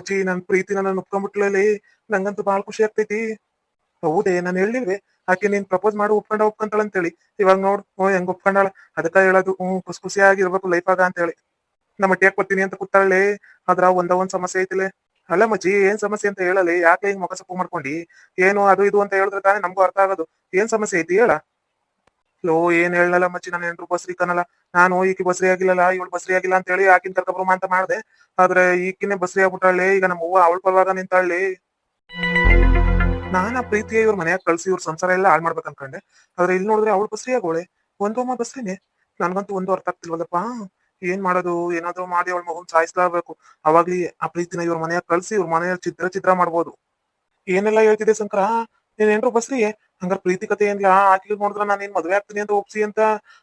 ಮಚ್ಚಿ, ನನ್ ಪ್ರೀತಿ ನನ್ನ ಒಪ್ಕೊಂಡ್ಬಿಟ್ಲಲ್ಲಿ ನಂಗಂತೂ ಬಾಳ್ ಖುಷಿ ಆಗ್ತೈತಿ. ಹೌದೇ, ನಾನು ಹೇಳಿಲ್ವೇ? ಆಕೆ ನೀನ್ ಪ್ರಪೋಸ್ ಮಾಡು, ಒಪ್ಕೊಂಡ ಒಪ್ಕೊಂತಾಳ ಅಂತೇಳಿ ಇವಾಗ ನೋಡ್, ಓ, ಹೆಂಗ್ ಒಪ್ಕೊಂಡಾಳ? ಅದಕ್ಕ ಹೇಳೋದು ಹ್ಮ್ ಖುಷಿ ಖುಷಿಯಾಗಿರ್ಬೇಕು ಲೈಫ್ ಆಗ ಅಂತ ಹೇಳಿ ನಮ್ಮ ಟೇಕ್ ಕೊಡ್ತೀನಿ ಅಂತ ಕೂತಾಳೆ. ಅದ್ರ ಒಂದ ಒಂದ್ ಸಮಸ್ಯೆ ಐತಿಲೆ. ಅಲ್ಲ ಮಜ್ಜಿ ಏನ್ ಸಮಸ್ಯೆ ಅಂತ ಹೇಳಲಿ? ಯಾಕೆ ಹಿಂಗ್ ಮುಖ ಮಾಡ್ಕೊಂಡಿ? ಏನು ಅದು ಇದು ಅಂತ ಹೇಳಿದ್ರೆ ತಾನೇ ನಮ್ಗೂ ಅರ್ಥ ಆಗೋದು. ಏನ್ ಸಮಸ್ಯೆ ಐತಿ ಹೇಳ. ಲೋ, ಏನ್ ಹೇಳಲ್ಲ ಮಚ್ಚಿ, ನಾನು ಏನ್ರು ಬಸ್ರಿ ಕನಲ್ಲ ನಾನು ಈಕಿ ಬಸ್ರಿ ಆಗಿಲ್ಲಲ್ಲ ಇವಳು ಬಸ್ರಿ ಆಗಿಲ್ಲ ಅಂತ ಹೇಳಿ ಆಕಿನ ಕರ್ಕೊಬ್ರಮ ಅಂತ ಮಾಡ್ದೆ. ಆದ್ರೆ ಈಕಿನೇ ಬಸ್ರಿ ಆಗ್ಬಿಟ್ಟಾಳೆ, ಈಗ ನಮ್ಮ ಅವ್ವ ಅವಳ ಪರವಾಗ ನಿಂತಾಳೆ. ನಾನ ಪ್ರೀತಿಯ ಇವ್ರ ಮನ್ಯಾಗ ಕಳ್ಸಿ ಇವ್ರ ಸಂಸಾರ ಎಲ್ಲ ಹಾಳು ಮಾಡ್ಬೇಕು ಅನ್ಕೊಂಡೆ. ಆದ್ರೆ ಇಲ್ಲಿ ನೋಡಿದ್ರೆ ಅವಳು ಬಸ್ರಿ ಆಗೋಳೆ ಒಂದೊಮ್ಮ ಬಸ್ರಿನೇ. ನನ್ಗಂತೂ ಒಂದು ಅರ್ಥ ಆಗ್ತಿಲ್ವಲ್ಲಪ್ಪ. ಏನ್ ಮಾಡೋದು? ಏನಾದ್ರು ಮಾಡಿ ಅವಳ ಮಗುನ್ ಸಾಯಿಸ್ಲಾಬೇಕು ಅವಾಗ್ಲಿ ಆ ಪ್ರೀತಿನ ಇವ್ರ ಮನೆಯಾಗ ಕಳ್ಸಿ ಇವ್ರ ಮನೆಯ ಚಿತ್ರ ಚಿತ್ರ ಮಾಡ್ಬೋದು. ಏನೆಲ್ಲ ಹೇಳ್ತಿದೆ ಶಂಕರ? ನೀನ್ ಏನ್ರು ಬಸ್ರಿ ಹಂಗಾರ ಪ್ರೀತಿ ಕತೆ ಏನ್ಲಾ ಆಕಿಗೆ ನೋಡಿದ್ರ ನಾನು ಏನ್ ಮದ್ವೆ ಆಗ್ತೀನಿ ಅಂತ ಒಪ್ಸಿ ಅಂತ,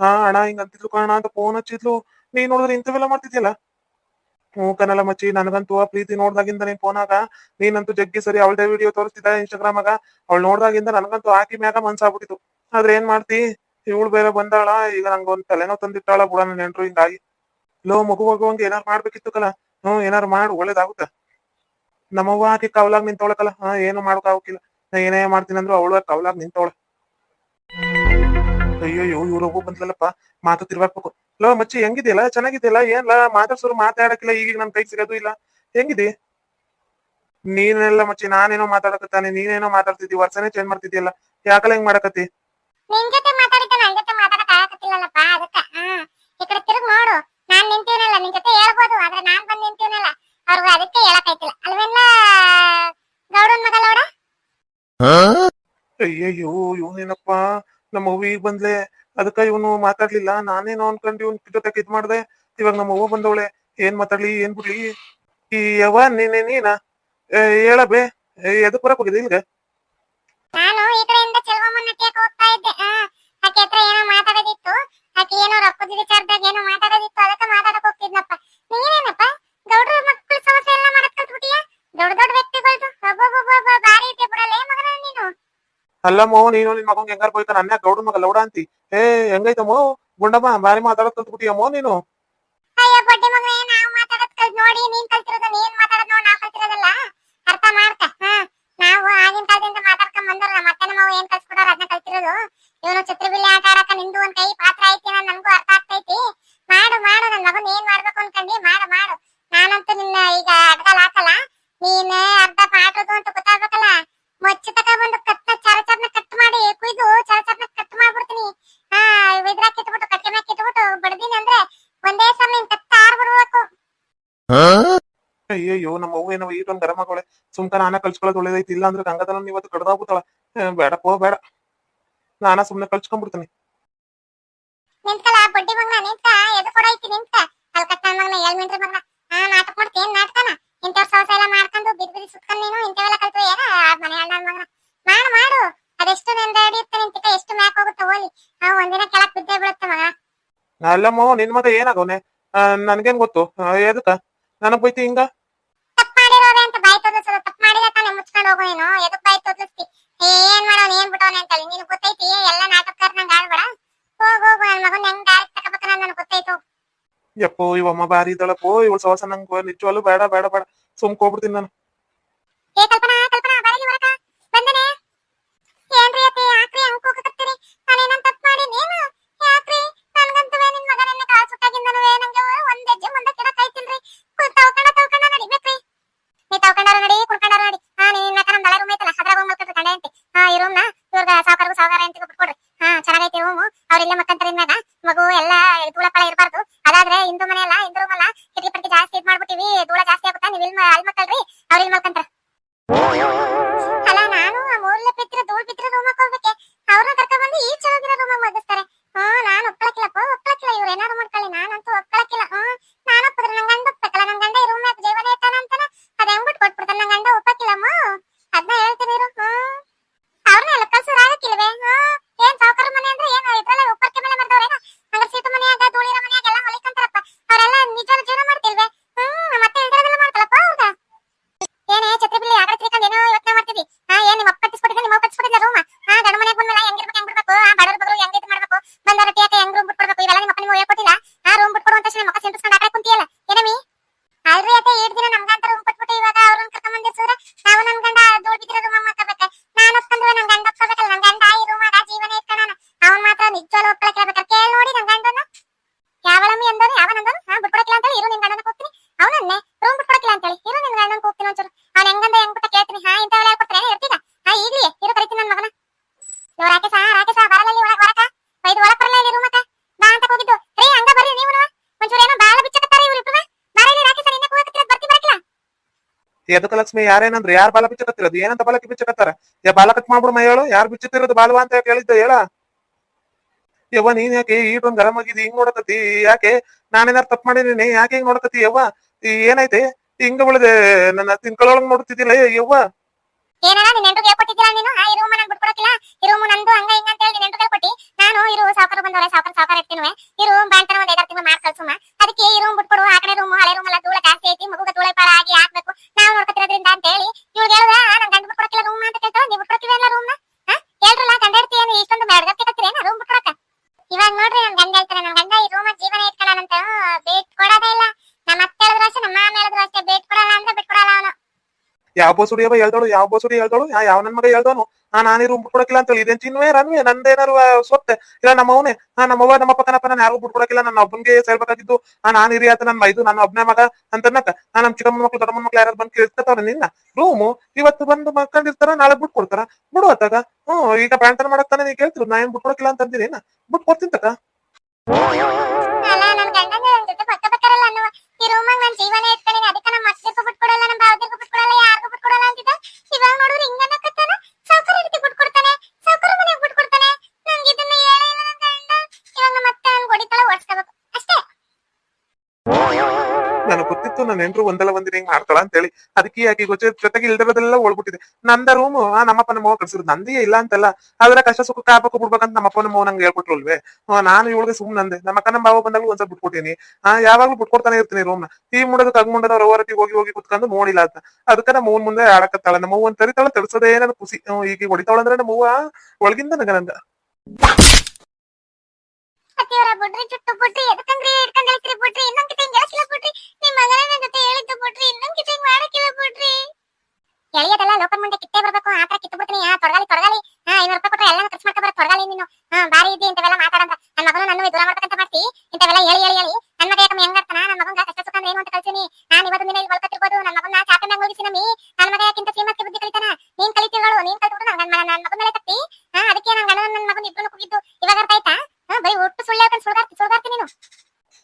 ಆ ಅಣ್ಣ ಹಿಂಗ ಅಂತಿದ್ಲು ಕಾರಣ ಅಂತ ಫೋನ್ ಹಚ್ಚಿದ್ಲು. ನೀ ನೋಡಿದ್ರೆ ಇಂಥವೆಲ್ಲ ಮಾಡ್ತಿದ್ಯಲ್ಲ? ಹ್ಞೂ ಕನಲ ಮಚ್ಚಿ, ನನಗಂತೂ ಆ ಪ್ರೀತಿ ನೋಡ್ದಾಗಿಂದ ನೀನ್ ಫೋನಾಗ ನೀನಂತೂ ಜಗ್ಗಿ ಸರಿ ಅವಳದೇ ವಿಡಿಯೋ ತೋರಿಸ್ತಿದ್ದ ಇನ್ಸ್ಟಾಗ್ರಾಮ್ ಆಗ? ಅವಳು ನೋಡ್ದಾಗಿಂದ ನನಗಂತೂ ಆಕಿ ಮ್ಯಾಗ ಮನ್ಸಾಗ್ಬಿಟ್ಟಿತ್ತು ಆದ್ರೆ ಏನ್ ಮಾಡ್ತಿ? ಇವಳು ಬೇರೆ ಬಂದಾಳ, ಈಗ ನಂಗೊಂದ್ ತಲೆನೋ ತಂದಿಟ್ಟಾಳ ಬುಡ ನನ್ನ ನೆಂಟ್ರು ಹಿಂಗಾಗಿ. ಲೋ ಮಗು ಹೋಗುವಂಗೆ ಏನಾರು ಮಾಡ್ಬೇಕಿತ್ತು ಕಲ? ಹ್ಮ್ ಏನಾರು ಮಾಡು, ಒಳ್ಳೇದಾಗುತ್ತ? ನಮ್ಮವ್ವ ಆಕೆ ಕವಲಾಗ್ ನಿಂತೊಳಕಲ್ಲ ಹಾ, ಏನು ಮಾಡೋಕಾಗಿಲ್ಲ ಏನೇ ಮಾಡ್ತೀನಿ ಅಂದ್ರು ಅವಳ ಕವಲಾಗ್ ನಿಂತವಳ. ಅಯ್ಯೋ ಇವ್ರಿಗೂ ಬಂದ್ಲಲ್ಲಪ್ಪ, ಮಾತು ತಿರ್ವಾಕ್ಬೇಕು ಲೋ, ಮಚ್ಚಿ, ಹೆಂಗಿದೆಯಲ್ಲ? ಚೆನ್ನಾಗಿದೆಯಲ್ಲ? ಏನ್ಲ ಮಾತಾಡ್ಸೋರು ಮಾತಾಡಕ್ಕಿಲ್ಲ, ಈಗೀಗ ನನ್ ಕೈ ಸಿಗೋದು ಇಲ್ಲ. ಹೆಂಗಿದೆ ನೀನೆಲ್ಲ ಮಚ್ಚಿ, ನಾನೇನೋ ಮಾತಾಡಕತ್ತಾನೆ ನೀನೇನೋ ಮಾತಾಡ್ತಿದ್ದಿ, ವರ್ಷನೇ ಚೇಂಜ್ ಮಾಡ್ತಿದ್ಯಲ್ಲ. ಯಾಕಲ್ಲ ಹೆಂಗ್ ಮಾಡಕತ್ತಿ? ನಿನ್ ಜೊತೆ ಮಾತಾಡಿದ್ದ, ನನ್ ಜೊತೆ ಮಾತಾಡಕ್ ಆಗತ್ತಿಲ್ಲಲ್ಲಪ್ಪ ತಿರುಗ್ ನೋಡು. ನಾನ್ ನಿಂತೀನಲ್ಲ, ನಿನ್ ಜೊತೆ ಆದ್ರೆ ನಾನ್ ಬಂದ್ ನಿಂತೀನಲ್ಲ. ಅವ್ರಿಗೆ ಅದಕ್ಕೆ ಹೇಳಕ್ಕಾಯ್ತಿಲ್ಲ ಅಲ್ವೆಲ್ಲ ಗೌಡನ್ ಮಗ ಲೋಡ? ಅಯ್ಯಯ್ಯೋ, ಇವನೇನಪ್ಪ? ನಮ್ಮ ಅವ್ವ ಈಗ ಬಂದ್ಲೆ. ಅದಕ್ಕ ಇವನು ಮಾತಾಡ್ಲಿಲ್ಲ. ನಾನೇನೋ ಅನ್ಕೊಂಡು ಇವನ್ ಜೊತೆ ಇದ್ ಮಾಡ್ದೆ. ಇವಾಗ ನಮ್ಮ ಅವ್ವ ಬಂದವಳೆ. ಏನ್ ಮಾತಾಡ್ಲಿ, ಏನ್ ಬಿಡ್ಲಿ? ಈ ಯವ ನೀನೆ, ನೀನ? ಹೇಳಬೇ ಎದಕ್ ಬರಕ್ ಹೋಗಿದೆ ಇಲ್ಗ ನಾನು ಈ ಕಡೆಯಿಂದ ಚೆಲುವಮ್ಮನ ಹೋಗ್ತಾ ಇದ್ದೆ. ಅಲ್ಲಮ್ಮೋ ನೀನು ನಿನ್ ಮಗಂಗ್ ಹೆಂಗಾರ ಬೋಯ್ಕ ನನ್ನ ಗೌಡ ಮಗ ಲೌಡ ಅಂತಿ. ಏ ಹೆಂಗೈತಮ್ಮೋ ಗುಂಡಮ್ಮ ಬಾರಿ ಮಾತಾಡತ್ ಕಲ್ತ್ಬಿಟ್ಟಿಯಮ್ಮೋ ನೀನು? ನೋಡಿ, ನೀನ್ ಕಲ್ತಿರೋದು ನೀನ್ ಮಾತಾಡೋದ್ ನೋಡಿ ನಾವ್ ಕಲ್ತಿರೋದಲ್ಲ? ಅರ್ಥ ಮಾಡ್ಕ, ಹಾ. ನಾವು ಆಗಿನ ಕಾಲದಿಂದ ಮಾತಾಡ್ಕೊಂಡ್ ಬಂದವ್ರಲ್ಲ, ಮತ್ತೆ ನಮ್ಮ ಏನ್ ಕಲ್ಸ್ಕೊಡೋರು ಅದನ್ನ ಕಲ್ತಿರೋದು? ಇವನು ಛತ್ರಿ ಬಿಲ್ಲಿ ಆಟ ಆಡಕ ನಿಂದು ಒಂದ್ ಕೈ ಪಾತ್ರ ಐತಿ ನನ್ ನನ್ಗೂ ಅರ್ಥ ಆಗ್ತೈತಿ. ಮಾಡು ಮಾಡು, ನನ್ ಮಗನ್ ಏನ್ ಮಾಡ್ಬೇಕು ಅನ್ಕಂಡಿ, ಮಾಡು ಮಾಡು. ನಾನಂತೂ ನಿನ್ನ ಈಗ ಅಡ್ಗಲ್ ಸುಮ್ಕ ನಾನ ಕಲ್ಸ್ಕೊಳ್ಳೋದು ಒಳ್ಳೇದೈತಿ. ಇಲ್ಲ ಅಂದ್ರೆ ಗಂಗಾಧರ ಇವತ್ತು ಕಡ್ದಾಗ್ಬಿಡ್ತಾಳ. ಬೇಡಪ್ಪ ಬೇಡ ನಾನ ಸುಮ್ನೆ ಕಲ್ಸ್ಕೊಂಡ್ಬಿಡ್ತೀನಿ. ನಿಂತ್ಕಲ್ಲ ಬಡ್ಡಿ ಮಗನ ನಿಂತ ಎದು ಕೊಡ ಐತಿ ನಿಂತ ಕಟ್ಟ ಮಗನ ಏಳ್ ಮಿಂಟ್ರಿ ಮಗನ. ಹಾ ನಾಟಕ ಮಾಡ್ತಿ ಏನ್ ನಾಟಕನ? ಇಂಥವ್ರ ಸವಸ ಎಲ್ಲ ಮಾಡ್ಕೊಂಡು ಬಿದ್ ಬಿದ್ ಸುತ್ಕೊಂಡ್ ನೀನು ಇಂಥವೆಲ್ಲ ಕಲ್ತು ಏನ ಆ ಮನೆ ಅಣ್ಣ ಮಗ್ನ. ಮಾಡು ಮಾಡು. ಅದೆಷ್ಟು ನಿಂದ ಹಿಡಿಯುತ್ತೆ ನಿಂತಿಕ ಎಷ್ಟು ಮ್ಯಾಕ್ ಹೋಗುತ್ತೆ ಹೋಲಿ ಆ ಒಂದಿನ ಕೆಳಕ್ ಬಿದ್ದೇ ಬಿಡುತ್ತೆ ಮಗ. ಅಲ್ಲಮ್ಮೋ ನಿನ್ ಮಗ ಏನಾಗವನೆ ನನ್ಗೇನ್ ಗೊತ್ತು? ಆ, ಎದಕ್ಕ? ನನಗ್ ಬೈತಿ ಹಿಂಗ? ಬಾಯಿ ತೋರಿಸೋದು ತಪ್ಪು ಮಾಡಿಲ್ಲ ತಾನೆ ಮುಚ್ಕೊಂಡು ಹೋಗು ನೀನು. ಎದಕ್ ಬಾಯಿ ತೋರಿಸ್ತಿ ಏನ್ ಮಾಡೋನ್? ಏನ್ ಬಿಟ್ಟವನೆ ಅಂತೇಳಿ. ನೀನು ಗೊತ್ತೈತಿ? ಎಲ್ಲ ನಾಟಕಕಾರ ನಂಗೆ ಆಡ್ಬೇಡ ಹೋಗ್ ಹೋಗು ನನ್ ಮಗನ್. ಹೆಂಗ್ ದಾರಿ ತಗೋಬೇಕು ನನ್ ಗೊತ್ತೈತು. ಯಪ್ಪೋ ಇವಮ್ಮ ಬಾರಿ ಇದ್ದಾಳಪ್ಪೋ ಇವಳು ಸವಸ ನಂಗೆ. ನಿಜವಾಗ್ಲೂ ಬೇಡ ಬೇಡ ಬೇಡ. ಸುಮ್ಕ್ ಹೋಗ್ಬಿಡ್ತೀನಿ ನಾನು. ಏ ಹೆಂಗಂದ ಹೆಂಗ್ ಕೇಳ್ತೀನಿ. ಹಾ ಇಂತ ಹೇಳಿ ಕೊಡ್ತಾರೆ? ಇರ್ತೀಗ? ಹಾ, ಈಗ್ಲಿ, ಇರು, ಕರಿತೀನಿ ನನ್ನ ಮಗನ. ಇವ್ ರಾಕೇಶ ರಾಕೇಶ, ಬರಲಲ್ಲಿ ಒಳಗ್ ಬರಕ ಬೈದು ಒಳಗ್ ಬರಲ್ಲ ಇಲ್ಲಿ ರೂಮಕ ಬಾ ಅಂತ ಹೋಗಿದ್ದು ರೀ, ಹಂಗ ಬರ್ರಿ ನೀವು. ಒಂಚೂರು ಏನೋ ಬಾಳ ಬಿಚ್ಚಕತ್ತಾರ ಇವ್ರು ಇಬ್ಬರು ಬರಲಿ, ರಾಕೇಶ, ನಿನ್ನ ಕೂಗಕತ್ತಿರ ಬರ್ತಿ ಬರಕಿಲ್ಲ. ಎದಕ ಲಕ್ಷ್ಮಿ ಯಾರೇನಂದ್ರೆ ಯಾರು ಬಾಲ ಬಿಚ್ಚಕತ್ತಿರೋದು? ಏನಂತ ಬಾಲಕ್ಕೆ ಬಿಚ್ಚಕತ್ತಾರ? ಯಾ, ಬಾಲ ಕಟ್ ಮಾಡ್ಬಿಡು ಮೈ, ಹೇಳು. ಯಾರು ಬಿಚ್ಚುತ್ತಿರೋದು ಬಾಲ್ವಾ ಅಂತ ಹೇಳಿದ್ದೆ? ಹೇಳ. ಯವ್ವ, ನೀನ್ ಯಾಕೆ ಈಟೊಂದ್ ಗರಂ ಆಗಿದಿ? ಹಿಂಗ್ ನೋಡಕತ್ತಿ? ಯಾಕೆ? ನಾನೇನಾರು ತಪ್ಪು ಮಾಡಿದೀನಿ? ಯಾಕೆ ಹಿಂಗ್ ನೋಡಕತ್ತಿ? ಯವ್ವ, ಏನಾಯ್ತಿ? ಹಿಂಗ ಉಳಿದೆ ನನ್ನ ತಿನ್ಕೊಳ್ಳೊಳಗ್ ನೋಡ್ತಿದ್ದಿಲ್ಲ ಯವ್ವ? ಏನಾರ ನಿನ್ನ ನೆಂಟು ಹೇಳ್ಕೊಟ್ಟಿದ್ದೀರಾ ನೀನು? ಆ ನಾನು ಬಿಟ್ಕೊಡಕ್ಕಿಲ್ಲ. ರೂಮ್ ನಂದು ಹಂಗ ಹಿಂಗ ಅಂತ ಹೇಳಿ ನೆಂಟು ಹೇಳ್ಕೊಟ್ಟಿ. ನಾನು ಇರು ಸಾವುಕಾರ ಬಂದವ್ರೆ, ಸಾವುಕಾರ ಸಾವುಕಾರ ಇರ್ತೀನಿ ಇರು ಐದಾರು ತಿಂಗಳು ಅದಕ್ಕೆ ಜಾಸ್ತಿ ಐತಿ. ಪಾಳ ಆಗಿ ಹಾಕ್ಬೇಕು ಯಾವ ಬಸುಡಿ ಅವ ಹೇಳ್ದಳು ಯಾವ ಬಸುಡಿ ಹೇಳ್ದಳು ಯಾವ ನನ್ ಮಗ ಹೇಳ್ದನು ನಾ ನಾನೇ ರೂಮ್ ಬಿಟ್ಕೊಡಕಿಲ್ಲ ಅಂತ ಇದೇನ್ ಚಿನ್ವೇ ರನ್ವೇ ನಂದೇನಾರು ಆ, ಸೊತ್ತೆ ಇಲ್ಲ ನಮ್ಮ ಅವನೇ. ಆ ನಮ್ಮವ್ವ ನಮ್ಮ ಪಕ್ಕನಪ್ಪ ನಾನು ಯಾರು ಬಿಟ್ಕೊಡಕಿಲ್ಲ ನನ್ನ ಒಬ್ಬನಿಗೆ ಸೇರ್ಬೇಕಾಗಿದ್ದು ಆ ನಾನು ಹಿರಿಯ ಆತ ನನ್ನ ಇದು ನನ್ನ ಒಬ್ಬನೇ ಮಗ ಅಂತನ್ನಕ ನಾ ನಮ್ ಚಿಕ್ಕಮ್ಮ ಮಕ್ಳು ದೊಡ್ಡಮ್ಮ ಮಕ್ಳು ಯಾರು ಬಂದು ಕೇಳ್ತಾರ ನಿನ್ನ? ರೂಮು ಇವತ್ತು ಬಂದು ಮಕ್ಕಂಡಿರ್ತಾರ ನಾಳೆ ಬಿಟ್ಕೊಡ್ತಾರ? ಬಿಡು ಅತ್ತಾಗ. ಹ್ಮ್ ಈಗ ಪ್ಯಾಂಟರ್ ಮಾಡಕ್ ತಾನೇ ನೀ ಕೇಳ್ತಿರು ನಾ ಏನ್ ಬಿಟ್ಕೊಡಕಿಲ್ಲ ಅಂತ ಅಂದಿನಿ ಬಿಟ್ಕೊಡ್ತೀನಿ ತಕ ಈ ರೂಮಾಗ ನನ್ ಜೀವನ ಇರ್ತಾನೆ ಅದಕ್ಕೆ ನಮ್ಮ ಅತ್ತೆಗೂ ಬಿಟ್ಕೊಡಲ್ಲ ನಮ್ಮ ಭಾವದಿಗೂ ಬಿಟ್ಕೊಡಲ್ಲ ಯಾರಿಗೂ ಬಿಟ್ಕೊಡಲ್ಲ ಅಂತಿದ್ದ. ಇವಾಗ ನೋಡಿದ್ರೆ ಹಿಂಗನ್ನಕತ್ತಾನ ನನ್ನ ಹೆಂಡ್ರು ಒಂದಲ್ಲ ಒಂದಿನ ಹಿಂಗ್ ಮಾಡ್ತಾಳ ಅಂತ ಹೇಳಿ ಅದಕ್ಕೆ ಯಾಕೆ ಗೊಚ್ಚ ಜೊತೆಗೆ ಇಲ್ದಿರೋದೆಲ್ಲ ಒಳ್ಬಿಟ್ಟಿದೆ ನಂದ ರೂಮ್ ಆ ನಮ್ಮಪ್ಪ ನಮ್ಮ ಕಳ್ಸಿದ್ರು ನಂದೇ ಇಲ್ಲ ಅಂತಲ್ಲ. ಆದ್ರೆ ಕಷ್ಟ ಸುಖ ಕಾಪಕ್ಕೆ ಬಿಡ್ಬೇಕಂತ ನಮ್ಮಪ್ಪ ನಮ್ಮ ನಂಗೆ ಅಲ್ವೇ ನಾನು ಇವಳಿಗೆ ಸುಮ್ ನಂದೆ. ನಮ್ಮ ಅಕ್ಕ ನಮ್ಮ ಬಾವ ಬಂದಾಗಲೂ ಒಂದ್ಸಲ ಬಿಟ್ಕೊಟ್ಟಿನಿ ಆ, ಯಾವಾಗ್ಲೂ ಬಿಟ್ಕೊಡ್ತಾನೆ ಇರ್ತೀನಿ ರೂಮ್ನ ಈ ಮುಂಡದ ಕಗ್ ಮುಂಡದ ರವರತಿ ಹೋಗಿ ಹೋಗಿ ಕುತ್ಕೊಂಡು ನೋಡಿಲ್ಲ ಅಂತ. ಅದಕ್ಕೆ ನಮ್ಮ ಮೂನ್ ಮುಂದೆ ಆಡಕತ್ತಾಳ. ನಮ್ಮ ಒಂದ್ ತರಿತಾಳ, ತರಿಸೋದೇ ನನ್ನ ಖುಷಿ. ಈಗ ಹೊಡಿತಾಳ ಅಂದ್ರೆ ನಮ್ಮ ಒಳಗಿಂದ ನಗ ನಂದ ಅತ್ತಿಯವರ ಬುಡ್ರಿ ಚುಟ್ಟು ಬುಡ್ರಿ ಎದಕ್ಕಂಗ್ರಿ ಇಟ್ಕೊಂಡ್ ಹೇಳ್ತೀರಿ ಬುಡ್ರಿ ಇನ್ನೊಂದ್ ಕಿತ ಹಿಂಗ್ ಹೇಳಕ್ಕಿಲ್ಲ ಬುಡ್ರಿ ನಿಮ್ ಮಗನ ನನ್ ಜೊತೆ ಹೇಳಿದ್ದು ಬುಡ್ರಿ ಇನ್ನೊಂದ್ ಕಿತ ಹಿಂಗ್ ಮಾಡಕ್ಕಿಲ್ಲ ಬುಡ್ರಿ ಎಳೆಯೋದೆಲ್ಲ ಲೋಕನ್ ಮುಂದೆ ಕಿತ್ತೇ ಬರ್ಬೇಕು ಆ ತರ ಕಿತ್ತು ಬಿಡ್ತೀನಿ ಆ ತೊಡಗಾಲಿ ತೊಡಗಾಲಿ ಹಾ ಐನೂರು ರೂಪಾಯಿ ಕೊಟ್ರೆ ಎಲ್ಲ ಖರ್ಚು ಮಾಡ್ಕೊಬಾರ ತೊಡಗಾಲಿ ನೀನು ಹಾ ಬಾರಿ ಇದ್ದಿ ಇಂಥವೆಲ್ಲ ಮಾತಾಡಂತ ನನ್ನ ಮಗನು ನನ್ನ ದೂರ ಮಾಡ್ಬೇಕಂತ ಮಾಡ್ತಿ ಇಂಥವೆಲ್ಲ ಹೇಳಿ ಹೇಳಿ ಹೇಳಿ ನನ್ನ ಮಗ ಯಾಕಮ್ಮ ಹೆಂಗಾಡ್ತಾನ ನನ್ನ ಮಗಂಗ ಕಷ್ಟ ಸುಖ ಅಂದ್ರೆ ಏನು ಅಂತ ಕಳ್ಸಿನಿ ನಾನು ಇವತ್ತು ದಿನ ಇಲ್ಲಿ ಹೊಲ್ಕತ್ತಿರ್ಬೋದು ನನ್ನ ಮಗನ ಚಾಪೆ ಮ್ಯಾಗ ಹೋಗಿಸಿ ನಮ್ಮಿ ನನ್ನ ಮಗ ಯಾಕಿಂತ ಶ್ರೀಮಂತ ಬುದ್ಧಿ ಕಲಿತಾನ ನೀನ್ ಕಲಿತಿಗಳು ನೀನ್ ಕಲ್ತ್ಬಿಟ್ಟು ನನ್ನ ನನ್ನ ಮಗನ ಮೇಲೆ ಕತ್ತಿ ಹಾ ಅದಕ್ಕೆ ನನ್ನ ಗಂಡ ನನ್ನ ಮಗನ ಇಬ್ಬರು ಕುಗಿದ್ದು ಇವಾಗ ಅರ್ಥ ಆಯ್ತಾ ಹಾ ಬೈ ಒಟ್ಟು ಸುಳ್ಳು ಹೇಳ್ಕೊಂಡು ಸುಳ್ಗಾರ್ತಿ ಸುಳ್ಗಾರ್ತಿ ನೀನು.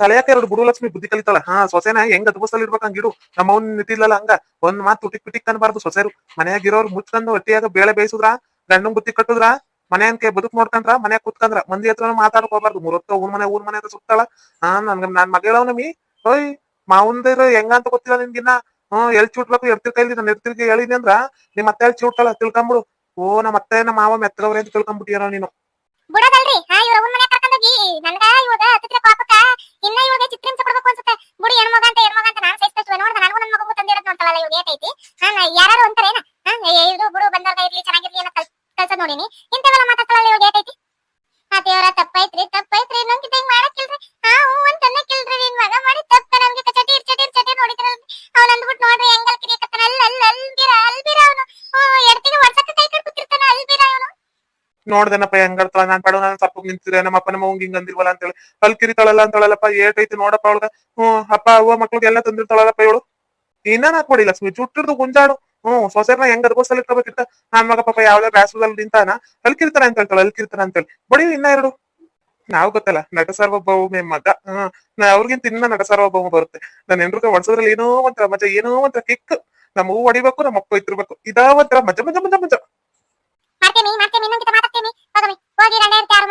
ತಲೆಯಾಕ ಎರಡು ಬುಡು ಲಕ್ಷ್ಮಿ ಬುದ್ಧಿ ಕಲಿತಾಳ? ಹಾ ಸೊಸೆನ ಹೆಂಗ್ ಅದ್ಭುತದಲ್ಲಿ ಇರ್ಬೇಕು ಹಂಗಿಡು. ನಮ್ಮ ಅವ್ನ ನಿಂತಿಲ್ಲಲ್ಲ ಹಂಗ. ಒಂದ್ ಮಾತು ತುಟಿಕ್ ಪಿಟಿಕ್ ಅನ್ಬಾರ್ದು ಸೊಸೆರು. ಮನೆಯಾಗಿರೋರು ಮುಚ್ಕೊಂಡು ಹೊಟ್ಟಿಯಾಗ ಬೇಳೆ ಬೇಯಿಸುದ್ರ? ಗಂಡನ್ ಬುತ್ತಿ ಕಟ್ಟುದ್ರ? ಮನೆಯನ್ಕೆ ಬದುಕ್ ನೋಡ್ಕೊಂಡ್ರ? ಮನೆ ಕುತ್ಕಂದ್ರ ಮಂದಿ ಹತ್ರ ಮಾತಾಡ್ಕೋಬಾರ್ದು ಮುರತ್ತ ಊರ್ ಮನೆ ಊರ್ ಮನೆ ಅಂತ ಸುತ್ತಾಳ. ಹಾ ನನ್ ನನ್ ಮಗಳವ್ ನಮಿ ಓಯ್ ಮಾವಂದಿರ ಹೆಂಗ ಅಂತ ಗೊತ್ತಿಲ್ಲ ನಿನ್ಗಿನ್ನ? ಹ್ಮ್ ಎಲ್ ಚೂಟ್ಬೇಕು ಎರ್ತಿರ್ ಕೈಲಿ ನಾನು ಎರ್ತಿರ್ಗೆ ಹೇಳಿನಿ ಅಂದ್ರ ನಿಮ್ ಅತ್ತೆ ಎಲ್ ಚೂಟಲ್ಲ ತಿಳ್ಕೊಂಬಿಡು. ಓ ನಮ್ಮ ಅತ್ತೆ ನಮ್ಮ ಮಾವ ಮೆತ್ತಗವ್ರೆ ಅಂತ ತಿಳ್ಕೊಂಬಿಟ್ಟಿಯಾರ ನೀನು. ನನ್ಗ ಇವಾಗ ಹತ್ತಿರ ಕಾಪಕ್ಕ ನೋಡ್ದನಪ್ಪ ಹೆಂಗರ್ತಳ ನಾನ್ ಬೇಡ, ನಾನು ತಪ್ಪ ನಿಂತಿದ್ರೆ ನಮ್ಮ ಅಪ್ಪ ನಮ್ಮ ಅವ್ವಂಗ್ ಹಿಂಗ್ ಅಂದಿಲ್ವಲ್ಲ ಅಂತೇಳಿ. ಅಲ್ಲಿ ಕಿರಿತಾಳಲ್ಲ ಅಂತಳಲ್ಲಪ್ಪ, ಏಟೈತಿ ನೋಡಪ್ಪ ಅವಳಗ. ಹ್ಮ್, ಅಪ್ಪ, ಅವ್ವ ಮಕ್ಳಿಗೆಲ್ಲ ತಂದಿರ್ತಾಳಲ್ಲಪ್ಪ ಇವಳು. ಇನ್ನೇನ್ ಕೊಡಿಲ್ಲ ಲಕ್ಷ್ಮಿ ಚುಟ್ಟಿರ್ದು ಗುಂಜಾಡು. ಹ್ಮ್, ಸೊಸೆರ್ನ ಹೆಂಗ್ ಅದಕ್ಕೋಸ್ಕರ ಇಟ್ಕೋಬೇಕಿತ್ತ? ನಾನ್ ಮಗ ಪಾಪ ಯಾವ್ದೋ ಬ್ಯಾಸದಲ್ಲಿ ನಿಂತಾನ. ಅಲ್ಲಿ ಕಿರ್ತಾನ ಅಂತ ಹೇಳ್ತಾಳ ಅಲ್ಲಿ ಅಂತೇಳಿ ಬಡಿ, ಇನ್ನ ಎರಡು. ನಾವ್ ಗೊತ್ತಲ್ಲ, ನಟ ಸಾರ್ವಭೌಮೆ ಮಗ. ಹ್ಮ್, ನಾ, ಅವ್ರಿಗಿಂತ ಇನ್ನ ನಟ ಸಾರ್ವಭೌಮ ಬರುತ್ತೆ. ನನ್ನ ಹೆಂಡ್ರಿಗೆ ಒಡ್ಸೋದ್ರಲ್ಲಿ ಏನೋ ಒಂಥರ ಮಜ, ಏನೋ ಒಂಥರ ಕಿಕ್. ನಮ್ಮ ಹೂ ಹೊಡಿಬೇಕು ನಮ್ಮ ಅಪ್ಪ ಇತ್ತಿರ್ಬೇಕು ಇದಾ ಒಂಥರ ಮಜ, ಮಜಾ. ಮಜಾ ಮಜಾ ಹೋಗಿ ಗಂಡ ಇರ್ತಿ ಯಾರು